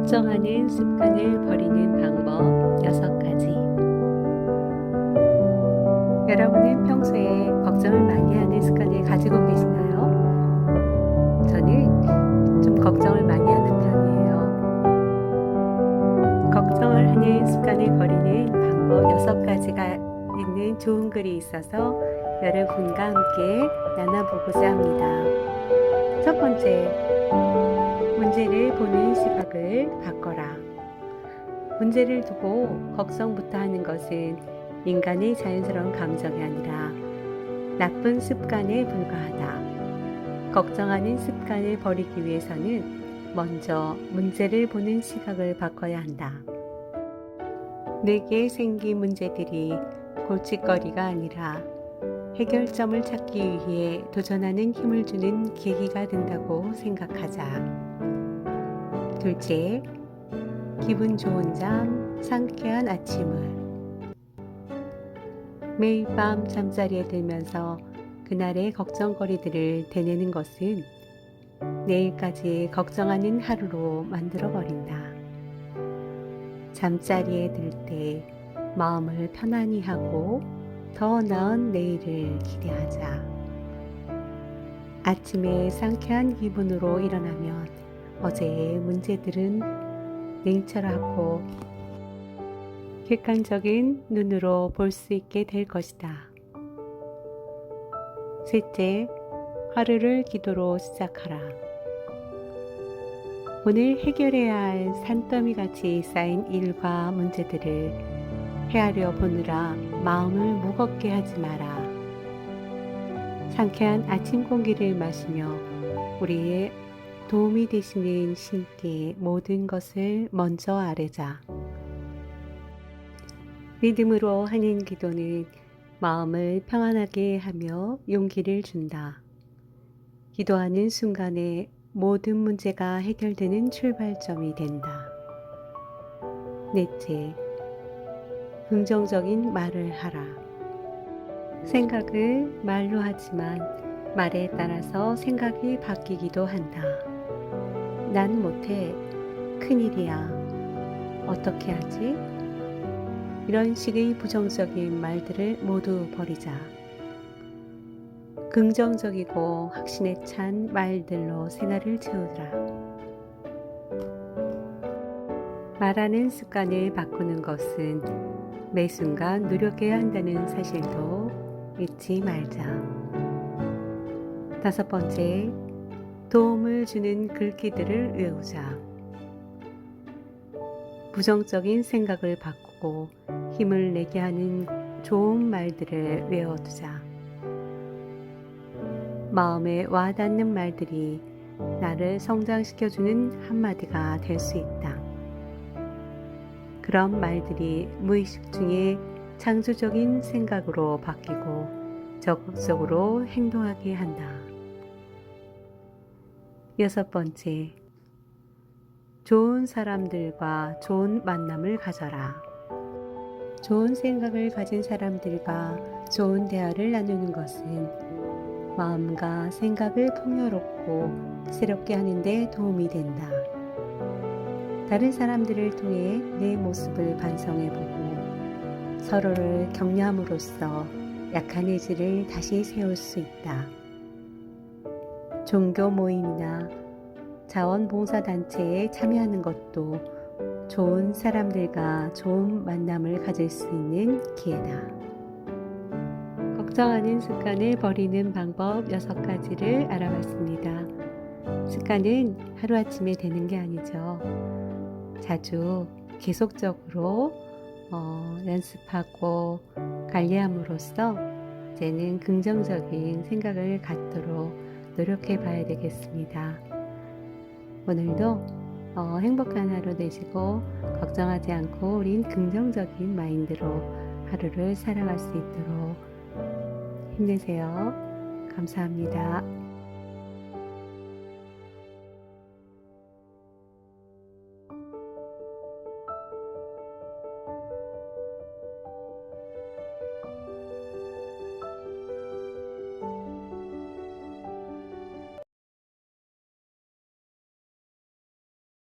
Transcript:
걱정하는 습관을 버리는 방법 6가지. 여러분은 평소에 걱정을 많이 하는 습관을 가지고 계시나요? 저는 좀 걱정을 많이 하는 편이에요. 걱정을 하는 습관을 버리는 방법 6가지가 있는 좋은 글이 있어서 여러분과 함께 나눠보고자 합니다. 첫 번째, 문제를 보는 시각을 바꿔라. 문제를 두고 걱정부터 하는 것은 인간의 자연스러운 감정이 아니라 나쁜 습관에 불과하다. 걱정하는 습관을 버리기 위해서는 먼저 문제를 보는 시각을 바꿔야 한다. 내게 생긴 문제들이 골칫거리가 아니라 해결점을 찾기 위해 도전하는 힘을 주는 계기가 된다고 생각하자. 둘째, 기분 좋은 잠, 상쾌한 아침을. 매일 밤 잠자리에 들면서 그날의 걱정거리들을 되뇌는 것은 내일까지 걱정하는 하루로 만들어버린다. 잠자리에 들 때 마음을 편안히 하고 더 나은 내일을 기대하자. 아침에 상쾌한 기분으로 일어나면 어제의 문제들은 냉철하고 객관적인 눈으로 볼 수 있게 될 것이다. 셋째, 하루를 기도로 시작하라. 오늘 해결해야 할 산더미 같이 쌓인 일과 문제들을 헤아려 보느라 마음을 무겁게 하지 마라. 상쾌한 아침 공기를 마시며 우리의 도움이 되시는 신께 모든 것을 먼저 아뢰자. 믿음으로 하는 기도는 마음을 평안하게 하며 용기를 준다. 기도하는 순간에 모든 문제가 해결되는 출발점이 된다. 넷째, 긍정적인 말을 하라. 생각을 말로 하지만 말에 따라서 생각이 바뀌기도 한다. 난 못해. 큰일이야. 어떻게 하지? 이런 식의 부정적인 말들을 모두 버리자. 긍정적이고 확신에 찬 말들로 생활을 채우라. 말하는 습관을 바꾸는 것은 매 순간 노력해야 한다는 사실도 잊지 말자. 다섯 번째, 도움을 주는 글귀들을 외우자. 부정적인 생각을 바꾸고 힘을 내게 하는 좋은 말들을 외워두자. 마음에 와닿는 말들이 나를 성장시켜주는 한마디가 될 수 있다. 그런 말들이 무의식 중에 창조적인 생각으로 바뀌고 적극적으로 행동하게 한다. 여섯 번째, 좋은 사람들과 좋은 만남을 가져라. 좋은 생각을 가진 사람들과 좋은 대화를 나누는 것은 마음과 생각을 풍요롭고 새롭게 하는데 도움이 된다. 다른 사람들을 통해 내 모습을 반성해보고 서로를 격려함으로써 약한 의지를 다시 세울 수 있다. 종교 모임이나 자원봉사단체에 참여하는 것도 좋은 사람들과 좋은 만남을 가질 수 있는 기회다. 걱정하는 습관을 버리는 방법 6가지를 알아봤습니다. 습관은 하루아침에 되는 게 아니죠. 자주 계속적으로 어, 연습하고 관리함으로써 이제는 긍정적인 생각을 갖도록 노력해 봐야 되겠습니다. 오늘도 어, 행복한 하루 되시고 걱정하지 않고 우린 긍정적인 마인드로 하루를 살아갈 수 있도록 힘내세요. 감사합니다.